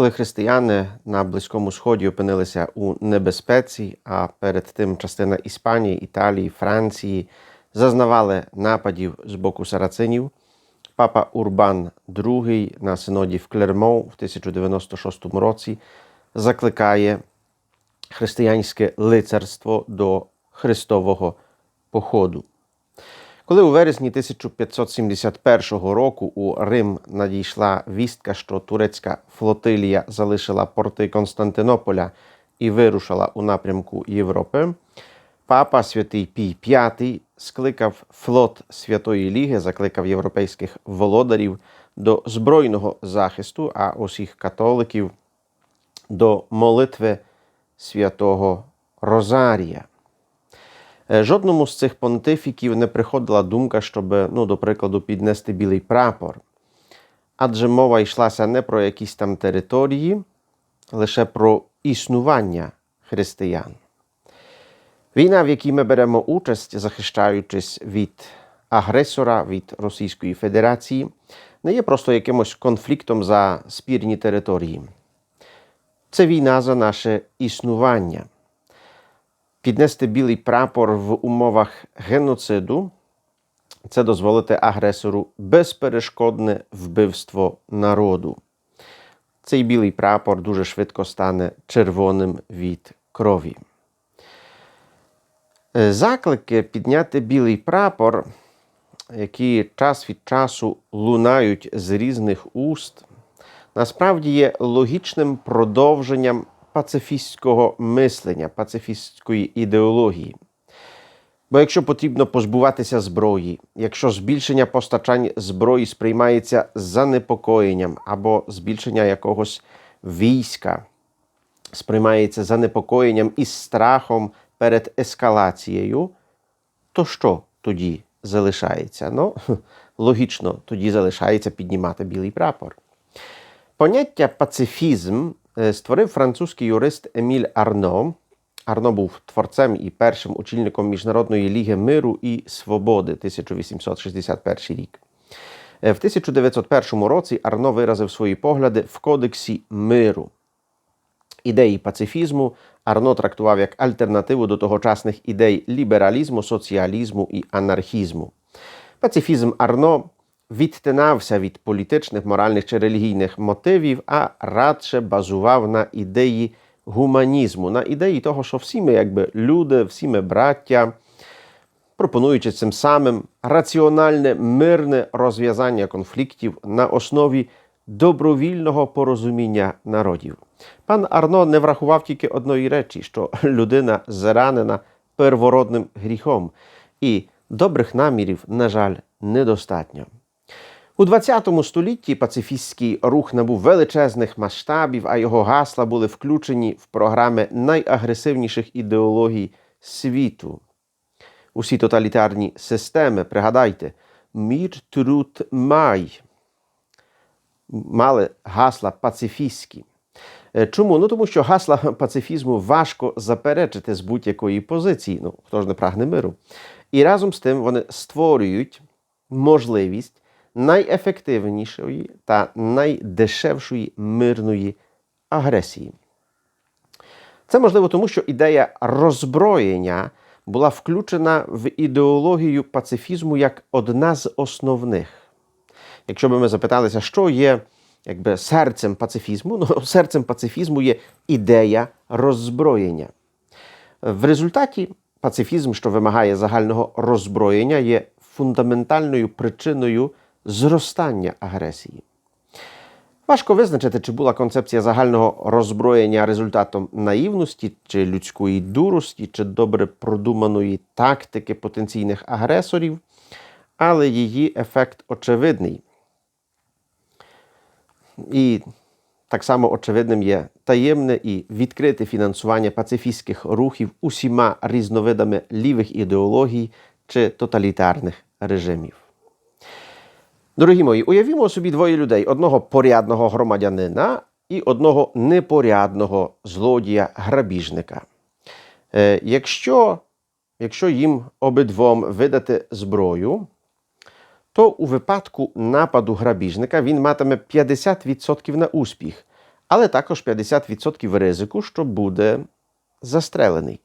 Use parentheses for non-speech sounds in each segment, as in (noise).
Коли християни на Близькому Сході опинилися у небезпеці, а перед тим частина Іспанії, Італії, Франції зазнавали нападів з боку сарацинів, папа Урбан II на синоді в Клермо в 1096 році закликає християнське лицарство до Христового походу. Коли у вересні 1571 року у Рим надійшла вістка, що турецька флотилія залишила порти Константинополя і вирушила у напрямку Європи, папа святий Пій V скликав флот Святої Ліги, закликав європейських володарів до збройного захисту, а усіх католиків до молитви святого Розарія. Е, Жодному з цих понтифіків не приходила думка, щоб, ну, до прикладу, піднести білий прапор. Адже мова йшлася не про якісь там території, лише про існування християн. Війна, в якій ми беремо участь, захищаючись від агресора, від Російської Федерації, не є просто якимось конфліктом за спірні території. Це війна за наше існування. Піднести білий прапор в умовах геноциду це дозволити агресору безперешкодне вбивство народу. Цей білий прапор дуже швидко стане червоним від крові. Е, Заклики підняти білий прапор, які час від часу лунають з різних уст, насправді є логічним продовженням пацифістського мислення, пацифістської ідеології. Бо якщо потрібно позбуватися зброї, якщо збільшення постачань зброї сприймається з занепокоєнням або збільшення якогось війська сприймається занепокоєнням і страхом перед ескалацією, то що тоді залишається? Ну, (laughs) логічно, тоді залишається піднімати білий прапор. Поняття пацифізм створив французький юрист Еміль Арно. Арно був творцем і першим очільником Міжнародної ліги миру і свободи 1861 рік. Е, В 1901 році Арно виразив свої погляди в Кодексі миру. Ідеї пацифізму Арно трактував як альтернативу до тогочасних ідей лібералізму, соціалізму і анархізму. Пацифізм Арно відтинався від політичних, моральних чи релігійних мотивів, а радше базував на ідеї гуманізму, на ідеї того, що всі ми якби люди, всі ми браття, пропонуючи цим самим раціональне мирне розв'язання конфліктів на основі добровільного порозуміння народів. Пан Арно не врахував тільки одної речі, що людина зранена первородним гріхом, і добрих намірів, на жаль, недостатньо. У ХХ столітті пацифістський рух набув величезних масштабів, а його гасла були включені в програми найагресивніших ідеологій світу. Усі тоталітарні системи, пригадайте, мір, труд, май мали гасла пацифістські. Е, Чому? Ну тому що гасла пацифізму важко заперечити з будь-якої позиції. Ну, хто ж не прагне миру. І разом з тим вони створюють можливість найефективнішої та найдешевшої мирної агресії. Це можливо тому, що ідея роззброєння була включена в ідеологію пацифізму як одна з основних. Якщо б ми запиталися, що є якби, серцем пацифізму, ну, (laughs) серцем пацифізму є ідея роззброєння. В результаті пацифізм, що вимагає загального роззброєння, є фундаментальною причиною зростання агресії. Важко визначити, чи була концепція загального роззброєння результатом наївності, чи людської дурості, чи добре продуманої тактики потенційних агресорів, але її ефект очевидний. І так само очевидним є таємне і відкрите фінансування пацифістських рухів усіма різновидами лівих ідеологій чи тоталітарних режимів. Дорогі мої, уявімо собі двоє людей: одного порядного громадянина і одного непорядного злодія-грабіжника. Е, якщо, якщо їм обидвом видати зброю, то у випадку нападу грабіжника він матиме 50% на успіх, але також 50% ризику, що буде застрелений.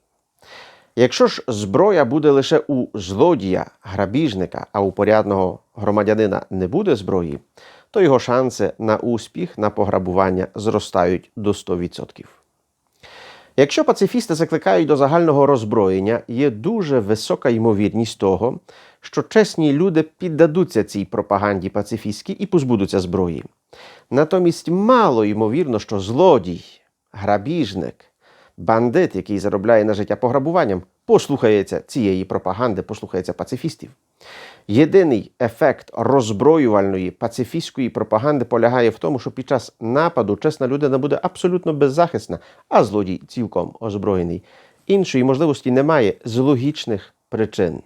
Якщо ж зброя буде лише у злодія, грабіжника, а у порядного громадянина не буде зброї, то його шанси на успіх на пограбування зростають до 100%. Якщо пацифісти закликають до загального роззброєння, є дуже висока ймовірність того, що чесні люди піддадуться цій пропаганді пацифістській і позбудуться зброї. Натомість мало ймовірно, що злодій, грабіжник, бандит, який заробляє на життя пограбуванням, послухається цієї пропаганди, послухається пацифістів. Єдиний ефект роззброювальної пацифістської пропаганди полягає в тому, що під час нападу чесна людина буде абсолютно беззахисна, а злодій цілком озброєний. Іншої можливості немає з логічних причин.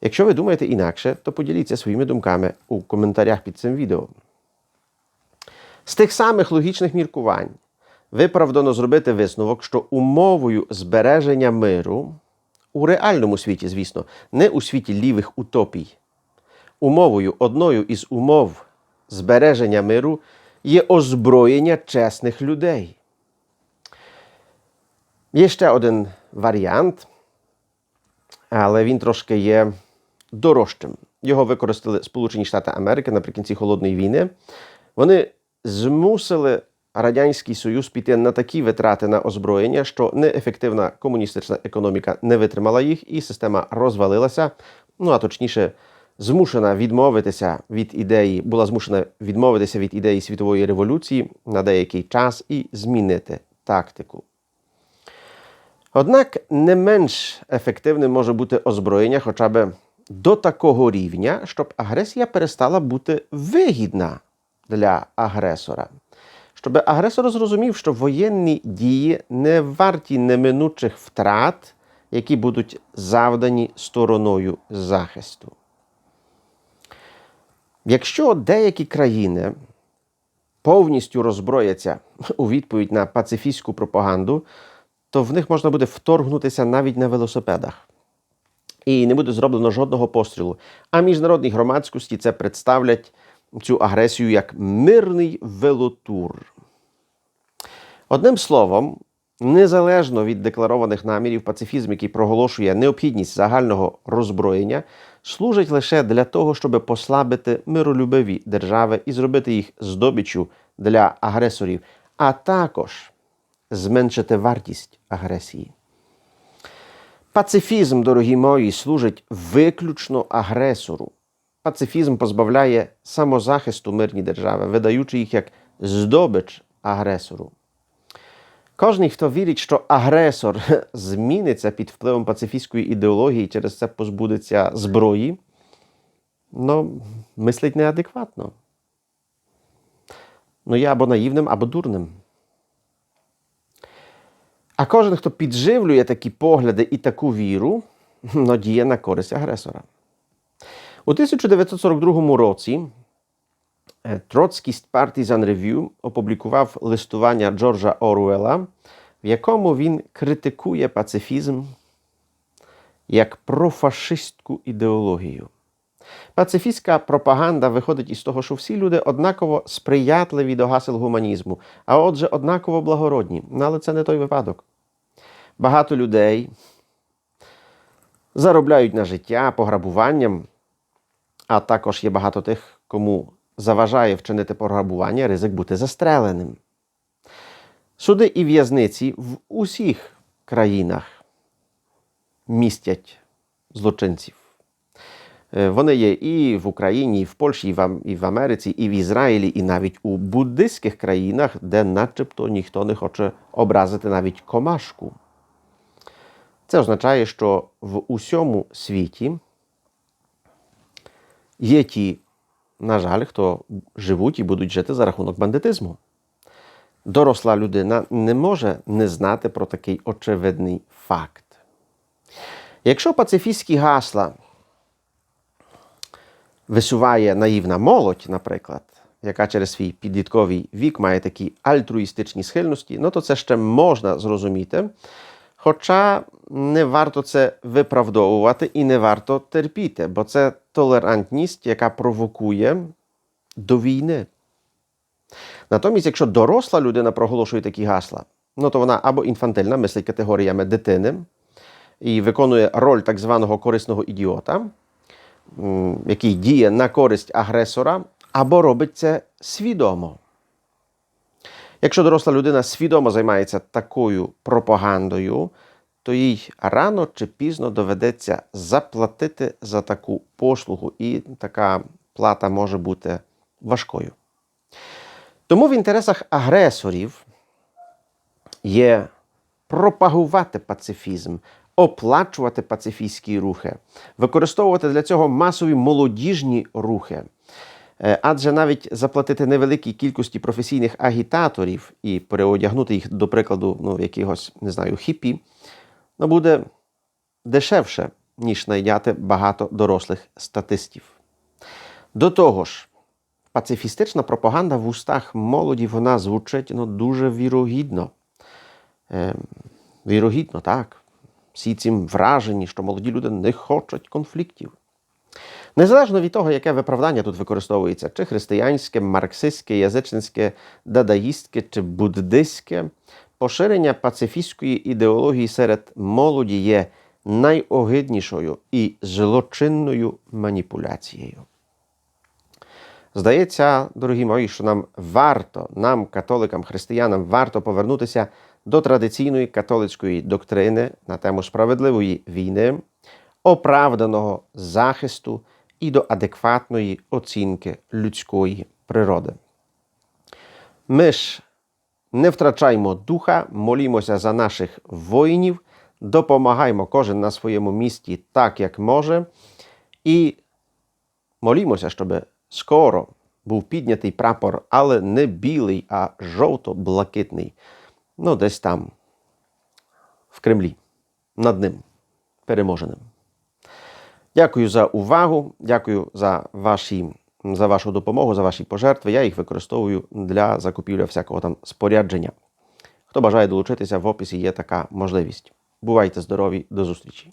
Якщо ви думаєте інакше, то поділіться своїми думками у коментарях під цим відео. З тих самих логічних міркувань виправдано зробити висновок, що умовою збереження миру у реальному світі, звісно, не у світі лівих утопій. Умовою, одною із умов збереження миру є озброєння чесних людей. Є ще один варіант, але він трошки є дорожчим. Його використали Сполучені Штати Америки наприкінці Холодної війни. Вони змусили Радянський Союз піти на такі витрати на озброєння, що неефективна комуністична економіка не витримала їх, і система розвалилася. Ну а точніше, змушена відмовитися від ідеї, була змушена відмовитися від ідеї світової революції на деякий час і змінити тактику. Однак не менш ефективним може бути озброєння хоча б до такого рівня, щоб агресія перестала бути вигідна для агресора. Щоб агресор зрозумів, що воєнні дії не варті неминучих втрат, які будуть завдані стороною захисту. Якщо деякі країни повністю роззброяться у відповідь на пацифістську пропаганду, то в них можна буде вторгнутися навіть на велосипедах. І не буде зроблено жодного пострілу. А міжнародній громадськості це представлять цю агресію як мирний велотур. Одним словом, незалежно від декларованих намірів, пацифізм, який проголошує необхідність загального роззброєння, служить лише для того, щоб послабити миролюбиві держави і зробити їх здобиччю для агресорів, а також зменшити вартість агресії. Пацифізм, дорогі мої, служить виключно агресору. Пацифізм позбавляє самозахисту мирні держави, видаючи їх як здобич агресору. Кожен, хто вірить, що агресор (laughs) зміниться під впливом пацифістської ідеології, через це позбудеться зброї, ну, мислить неадекватно. Ну, є або наївним, або дурним. А кожен, хто підживлює такі погляди і таку віру, ну, діє на користь агресора. У 1942 році Троцкість Partisan Review опублікував листування Джорджа Оруела, в якому він критикує пацифізм як профашистську ідеологію. Пацифістська пропаганда виходить із того, що всі люди однаково сприятливі до гасел гуманізму, а отже, однаково благородні. Ну, але це не той випадок. Багато людей заробляють на життя пограбуванням, а також є багато тих, кому заважає вчинити пограбування, ризик бути застреленим. Суди і в'язниці в усіх країнах містять злочинців. Вони є і в Україні, і в Польщі, і в, і в Америці, і в Ізраїлі, і навіть у буддистських країнах, де начебто ніхто не хоче образити навіть комашку. Це означає, що в усьому світі є ті, на жаль, хто живуть і будуть жити за рахунок бандитизму. Доросла людина не може не знати про такий очевидний факт. Якщо пацифістські гасла висуває наївна молодь, наприклад, яка через свій підлітковий вік має такі альтруїстичні схильності, ну то це ще можна зрозуміти. Хоча не варто це виправдовувати і не варто терпіти, бо це толерантність, яка провокує до війни. Натомість, якщо доросла людина проголошує такі гасла, ну то вона або інфантильна, мислить категоріями дитини і виконує роль так званого корисного ідіота, який діє на користь агресора, або робить це свідомо. Якщо доросла людина свідомо займається такою пропагандою, то їй рано чи пізно доведеться заплатити за таку послугу, і така плата може бути важкою. Тому в інтересах агресорів є пропагувати пацифізм, оплачувати пацифістські рухи, використовувати для цього масові молодіжні рухи. Е, Адже навіть заплатити невеликій кількості професійних агітаторів і переодягнути їх, до прикладу, ну, в якихось, не знаю, хіпі, ну, буде дешевше, ніж найняти багато дорослих статистів. До того ж, пацифістична пропаганда в устах молоді вона звучить ну, дуже вірогідно. Е, вірогідно, так. Всі цим вражені, що молоді люди не хочуть конфліктів. Незалежно від того, яке виправдання тут використовується, чи християнське, марксистське, язичницьке, дадаїстське чи буддистське, поширення пацифістської ідеології серед молоді є найогиднішою і злочинною маніпуляцією. Здається, дорогі мої, що нам варто, нам, католикам, християнам, варто повернутися до традиційної католицької доктрини на тему справедливої війни, оправданого захисту і до адекватної оцінки людської природи. Ми ж не втрачаймо духа, молімося за наших воїнів, допомагаємо кожен на своєму місці так, як може, і молімося, щоб скоро був піднятий прапор, але не білий, а жовто-блакитний. Ну, десь там, в Кремлі, над ним, переможеним. Дякую за увагу, дякую за, ваші, за вашу допомогу, за ваші пожертви. Я їх використовую для закупівля всякого там спорядження. Хто бажає долучитися, в описі є така можливість. Бувайте здорові, до зустрічі!